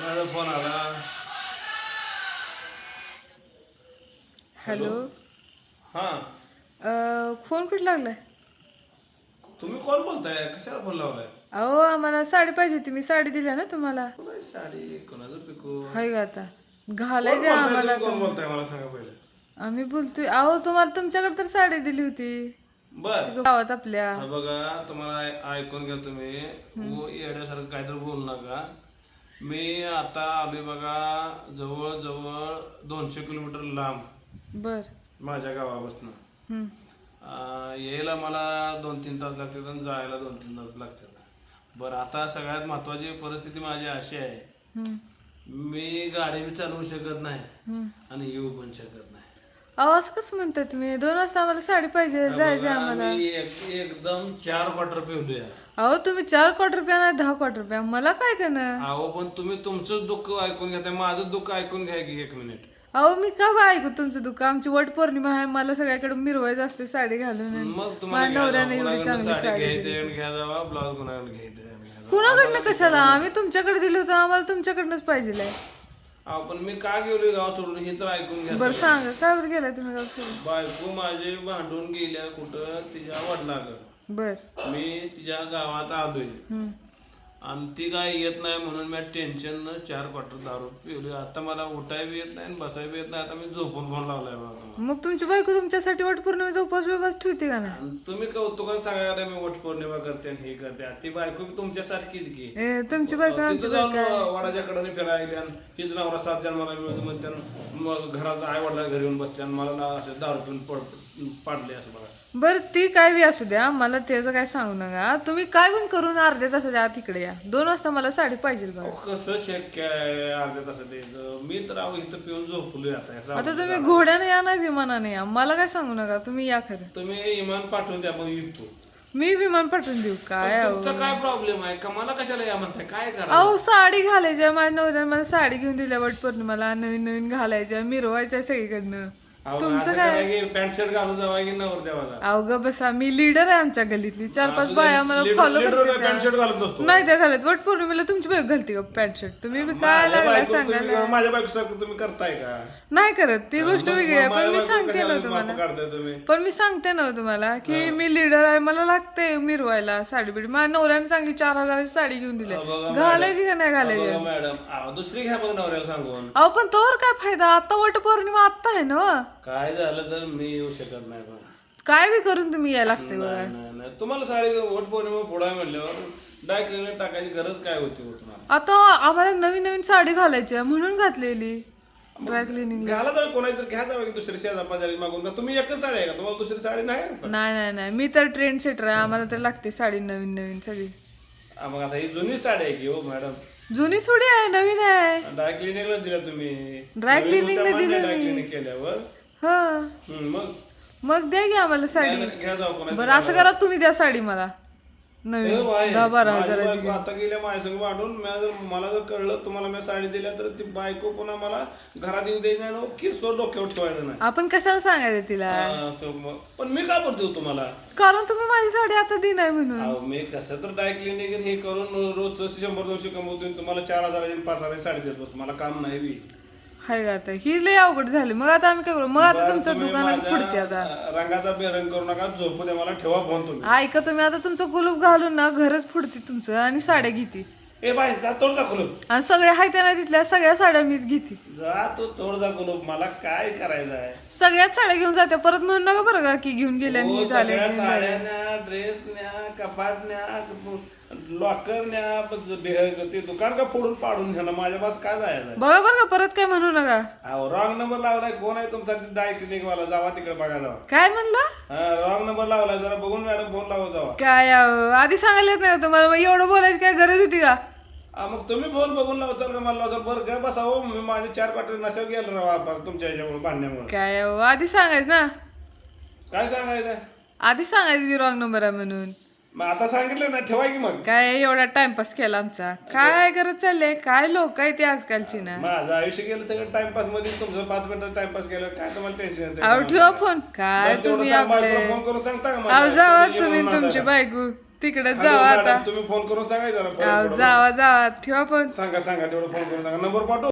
कुणाचा फोन आला? हॅलो? हा. अ, फोन कुठे लागलाय? तुम्ही कोण बोलताय? कशाला फोन लावलाय? अहो आम्हाला साडी पाहिजे होती. मी साडी दिल्या ना तुम्हाला. कुणाची साडी? कुणाचं पिकू? हाय का आता? घालायचे आम्हाला तुम्ही कोण बोलताय? मला सांगा पहिले. आम्ही बोलतोय. अहो तुम्हाला तुमच्याकडे तर साडी दिली होती. बर. गावात आपल्या. हा बघा तुम्हाला ऐ- ऐकून घ्या तुम्ही. येड्यासारखं काहीतरी बोलू नका. मी आता आलोय बघा जवळ जवळ दोनशे किलोमीटर लांब बर माझ्या गावापासून. यायला मला दोन तीन तास लागतात आणि जायला दोन तीन तास लागतात बरं आता सगळ्यात महत्वाची परिस्थिती माझी अशी आहे. मी गाडी बी चालवू शकत नाही. आणि येऊ पण शकत नाही अहो असं कसं म्हणताय तुम्ही? दोन वाजता आम्हाला साडी पाहिजे. जायचं आम्हाला. एक- एकदम चार क्वार्टर पिवलोय अहो तुम्ही चार क्वार्टर रुपया नाही दहा क्वार्टर रुपया मला काय त्यानं अहो पण तुम्ही तुमचं दुःख ऐकून घेताय माझं दुःख ऐकून घ्या की एक मिनिट अहो मी का बा ऐकू तुमचं दुःख? आमची वट पौर्णिमा आहे. मला सगळ्याकडे मिरवायचं असते साडी घालून आणि मग तुम्हाला नवऱ्याने घ्या एवढी चांगली साडी साडी दिली. घ्यायचं घ्या जावा. ब्लाऊज कोणाकडे घ्यायचं घ्या जावा. कुणाकडनं कशाला? आम्ही तुमच्याकडे दिलं होतं. आम्हाला तुमच्याकडनंच पाहिजे अहो पण मी का गेलोय गाव सोडून? हे तर ऐकून घ्या बरं सांगा काय बरं गेलाय तुम्ही गाव सोडून? बायको माझे भांडून गेल्या कुठं? तिच्या वडिलाकडं बर. मी तिच्या गावात आलोय. हम्म. आणि ती काय येत नाही म्हणून मी टेन्शन चार क्वार्टर दारू पिवली आता मला उठाय बी येत नाही आणि बसाय बी येत नाही. आता मी झोपून फोन लावलाय बघा. मग तुमची बायको तुमच्यासाठी वट पौर्णिमेचा उपवास विवास ठेवते का नाही? आणि तुम्ही कौतुकान सांगायला मी वट पौर्णिमा करते आणि हे करते. आणि ती बायको बी तुमच्यासारखीच की. ए, तुमची बायको आमची तिथं जाऊन वडाच्या कडे फिरायला आणि हिच नवरा सात जन्माला मिळून म्हणते मग घरात आई वडिला घरी येऊन बसते आणि मला ना असे दारू पिऊन पड पाडले असं बघा. बरं ती काय बी असू द्या मला त्याचं काय सांगू नका. तुम्ही काय पण करून अर्ध्या तासाच्या आत इकडे या. दोन वाजता मला साडी पाहिजे बघा. अहो, कसं शक्य आहे अर्ध्या तासात यायचं? मी तर अहो इथं पिऊन झोपलोय आता या आता सावलीत. तुम्ही घोड्याने या नाही विमानाने या? मला काय सांगू नका तुम्ही या खरं. तुम्ही इमान पाठवून द्या मग येतो. मी विमान पाठवून देऊ काय अहो? तुमचा काय प्रॉब्लेम आहे? का मला कशाला या म्हणताय? काय करा? अहो साडी घालायच्या माझ्या नवऱ्याने मला साडी घेऊन दिल्या वट पौर्णिमाला नवीन नवीन घालायच्या मिरवायच्या सगळीकडनं. तुमचं काय? पॅन्ट शर्ट घालून जावा की नवर देवाला? बसा मी लीडर आहे आमच्या गल्लीतली. चार पाच बाया मला फॉलो पॅन्ट शर्ट घालत नसतो. नाही त्या घालत. वट पौर्णिमेला तुमची बायको घालते का पॅन्ट शर्ट तुम्ही बी काय तुम्ही- सांगायला माझ्या बायको सारखं तुम्ही करताय का? नाही करत. ती गोष्ट वेगळी आहे. पण मी सांगते ना तुम्हाला. पण मी सांगते ना तुम्हाला की मी लीडर आहे. मला लागते मिरवायला साडी बिडी. माझ्या नवऱ्याने चांगली चार हजाराची साडी घेऊन दिली. घालायची का नाही घालायची? मॅडम. दुसरी घ्या बघ नवऱ्याला सांगून. अहो पण तोवर काय फायदा? आता वट पौर्णिमा आता आहे ना व. काय झालं तर मी येऊ शकत नाही बघा काय बी करून तुम्ही यायला लागते बघा. नाही नाही. नाही. तुम्हाला साडी वट पौर्णिमा पुढे म्हणल्यावर डाय टाकायची गरज काय होती हो तुम्हाला? आता आम्हाला नवीन नवीन साडी घालायची आहे म्हणून घातलेली. ड्राय क्लिनिंग घ्यायला जाऊ कोणाची तर घ्या जावं की दुसरी पाजारी मागून. का तुम्ही एकच साडी आहे का? तुम्हाला दुसरी साडी नाही आहे का? नाही नाही नाही. मी तर ट्रेंड सेटर आहे. आम्हाला तर लागते साडी नवीन नवीन सगळी. हा, मग आता ही जुनी साडी आहे की हो मॅडम? जुनी थोडी आहे नवीन आहे. ड्राय क्लिनिकला दिल्या तुम्ही. Dry cleaning ला दिलं ड्राय क्लिनिक केल्यावर. हा. हम्म, मग? मग द्या की आम्हाला साडी. घ्या जाऊ कोणाची बरं असं करा तुम्ही द्या साडी मला. नवीन. ए बाई, दहा बारा माझी हजाराची बायको आता गेल्या माझ्या संग वाढून म्या जर मला जर कळलं तुम्हाला मी साडी दिल्या तर ती बायको पुन्हा मला घरात येऊ द्यायची नाही ना, केस वर डोक्यावर ठेवायचं नाही. आपण कशाला सांगायचं तिला? हा, तो मग- पण मी काय बोलतो तुम्हाला? कारण तुम्ही माझी साडी आता दिन आहे म्हणून. अहो, मी कसं तर डाय क्लिनिक हे करून रोज शंभर दोनशे कमवतो आणि तुम्हाला चार हजाराची आणि पाच हजाराची साडी देतो मला काम नाही बी. हाय का आता. ही लय अवघड झाली. मग आता आम्ही काय करू? मग आता तुमचं तुम्ही दुकानात माझ्या, पुढते आता. रंगाचा बेरंग करू नका झोपू दे मला ठेवा फोन तुम्ही. ऐका तुम्ही आता तुमचं कुलूप घालून ना घरच फुडते तुमचं आणि साड्या घेते. ए बाय जा तोड जा कुलूप. आणि सगळ्या हाय त्यांना तिथल्या सगळ्या साड्या मीच घेते. जा तू तोड जा कुलूप मला काय करायचं आहे? सगळ्याच साड्या घेऊन जाते. परत म्हणू नका बरं का की घेऊन गेल्या आणि हो, हे झाले सगळ्या साड्या न्या ड्रेस न्या कपाट न्या लॉकर न्या ब- ते दुकान का फोडून पाडून न्या माझ्या पास काय जायचं? बघा बरं का? परत काय म्हणू नका? अहो रॉंग नंबर लावलाय कोण आहे तुमचा? डाय क्लिनिक वाला जावा तिकडे बघा जावा. काय म्हणला? हा रॉंग नंबर लावलाय जरा बघून मॅडम फोन लावा जावा. काय अहो, आधी सांगायला येत नाही का तुम्हाला मग एवढं बोलायची काय गरज होती का? हा, मग तुम्ही फोन बघून लावचाल का मला लावचाल बरं घर बसा हो मी माझे चार पाठी नसेल गेलं राव आपण तुमच्या ह्याच्यामुळे भांडण्यामुळे. काय अहो, आधी सांगायचं ना? काय सांगायचं? आधी सांगायचं की रॉंग नंबर आहे म्हणून. मग आता सांगितलं ना ठेवा की मग? काय एवढा टाइमपास केला आमचा? काय करत चाललंय काय लोक आहे ते आजकालची ना? माझं आयुष्य गेलं सगळं टाइमपासमध्ये तुमचं पाच मिनिटं टाइमपास केलं काय तुम्हाला टेन्शन अहो ठेवा फोन काय तुम्ही आपले फोन करून सांगता का अहो मला? जावा तुम्ही येऊन तुमची नांदायला? बायको. तिकडे हॅलो, जावा आता. तुम्ही फोन करून सांगायचं अहो, जावा जावा. ठेवा पण सांगा सांगा तेवढं फोन करून सांगा. नंबर पाठव.